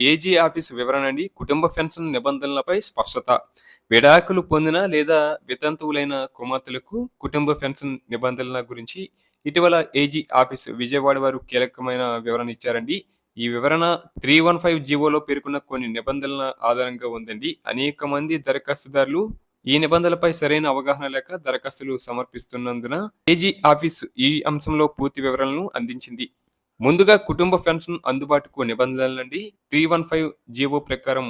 AG office వివరణ అండి. కుటుంబ పెన్షన్ నిబంధనలపై స్పష్టత. విడాకులు పొందిన లేదా వితంతువులైన కుమార్తెలకు కుటుంబ పెన్షన్ నిబంధనల గురించి ఇటీవల ఏజీ ఆఫీస్ విజయవాడ వారు కీలకమైన వివరణ ఇచ్చారండి. ఈ వివరణ త్రీ వన్ ఫైవ్ జీవోలో పేర్కొన్న కొన్ని నిబంధనల ఆధారంగా ఉందండి. అనేక మంది దరఖాస్తుదారులు ఈ నిబంధనలపై సరైన అవగాహన లేక దరఖాస్తులు సమర్పిస్తున్నందున ఏజీ ఆఫీస్ ఈ అంశంలో పూర్తి వివరణను అందించింది. ముందుగా కుటుంబ పెన్షన్ అందుబాటుకు నిబంధనలండి. త్రీ వన్ ఫైవ్ జీవో ప్రకారం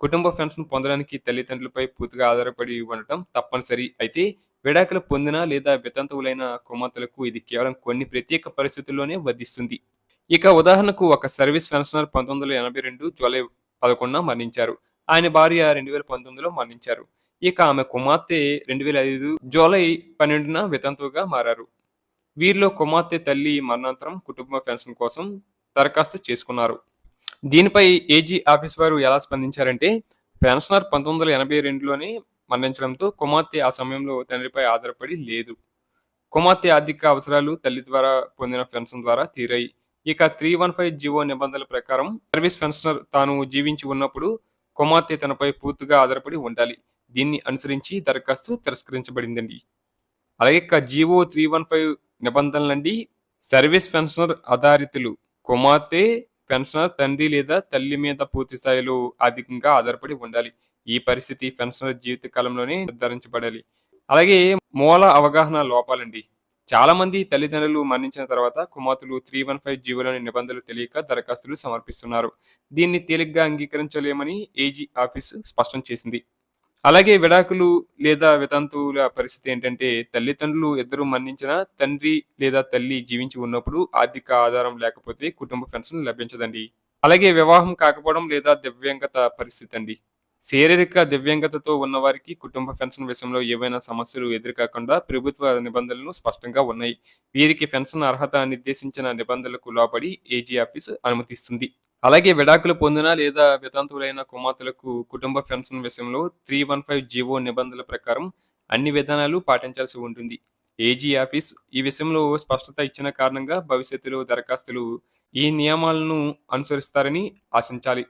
కుటుంబ పెన్షన్ పొందడానికి తల్లిదండ్రులపై పూర్తిగా ఆధారపడి ఉండటం తప్పనిసరి. అయితే విడాకులు పొందిన లేదా వితంతువులైన కుమార్తెలకు ఇది కేవలం కొన్ని ప్రత్యేక పరిస్థితుల్లోనే వర్ధిస్తుంది ఇక ఉదాహరణకు ఒక సర్వీస్ పెన్షనర్ పంతొమ్మిది వందల ఎనభై రెండు జూలై పదకొండున మరణించారు. ఆయన భార్య రెండు వేల పంతొమ్మిదిలో మరణించారు. ఇక ఆమె కుమార్తె రెండు వేల ఐదు జూలై పన్నెండున వితంతువుగా మారారు. వీరిలో కుమార్తె తల్లి మరణాంతరం కుటుంబ పెన్షన్ కోసం దరఖాస్తు చేసుకున్నారు. దీనిపై ఏజీ ఆఫీస్ వారు ఎలా స్పందించారంటే పెన్షనర్ పంతొమ్మిది వందల ఎనభై రెండులోనే మరణించడంతో కుమార్తె ఆ సమయంలో తండ్రిపై ఆధారపడి లేదు. కుమార్తె ఆర్థిక అవసరాలు తల్లి ద్వారా పొందిన పెన్షన్ ద్వారా తీరాయి. ఇక త్రీ వన్ ఫైవ్ జీవో నిబంధనల ప్రకారం సర్వీస్ పెన్షనర్ తాను జీవించి ఉన్నప్పుడు కుమార్తె తనపై పూర్తిగా ఆధారపడి ఉండాలి. దీన్ని అనుసరించి దరఖాస్తు తిరస్కరించబడిందండి. అలాగే ఇక జీవో త్రీ వన్ ఫైవ్ నిబంధనలండి. సర్వీస్ పెన్షనర్ ఆధారితులు కుమార్తె పెన్షనర్ తండ్రి లేదా తల్లి మీద పూర్తి స్థాయిలో ఆర్థికంగా ఆధారపడి ఉండాలి. ఈ పరిస్థితి పెన్షనర్ జీవిత కాలంలోనే నిర్ధారించబడాలి. అలాగే మూల అవగాహన లోపాలండి. చాలా మంది తల్లిదండ్రులు మరణించిన తర్వాత కుమార్తెలు త్రీ వన్ ఫైవ్ జీవోలోని నిబంధనలు తెలియక దరఖాస్తులు సమర్పిస్తున్నారు. దీన్ని తేలిగ్గా అంగీకరించలేమని ఏజీ ఆఫీసు స్పష్టం చేసింది. అలాగే విడాకులు లేదా వితంతువుల పరిస్థితి ఏంటంటే తల్లిదండ్రులు ఇద్దరు మరణించిన తండ్రి లేదా తల్లి జీవించి ఉన్నప్పుడు ఆర్థిక ఆధారం లేకపోతే కుటుంబ పెన్షన్ లభించదండి. అలాగే వివాహం కాకపోవడం లేదా దివ్యాంగత పరిస్థితి అండి. శారీరక దివ్యాంగతతో ఉన్నవారికి కుటుంబ పెన్షన్ విషయంలో ఏవైనా సమస్యలు ఎదురుకాకుండా ప్రభుత్వ నిబంధనలు స్పష్టంగా ఉన్నాయి. వీరికి పెన్షన్ అర్హత నిర్దేశించిన నిబంధనలకు లోబడి ఏజీ ఆఫీసు అనుమతిస్తుంది. అలాగే విడాకులు పొందిన లేదా వితంతువులైన కుమార్తెలకు కుటుంబ పెన్షన్ విషయంలో త్రీ వన్ ఫైవ్ జీవో నిబంధనల ప్రకారం అన్ని విధానాలు పాటించాల్సి ఉంటుంది. ఏజీ ఆఫీస్ ఈ విషయంలో స్పష్టత ఇచ్చిన కారణంగా భవిష్యత్తులో దరఖాస్తులు ఈ నియమాలను అనుసరిస్తారని ఆశించాలి.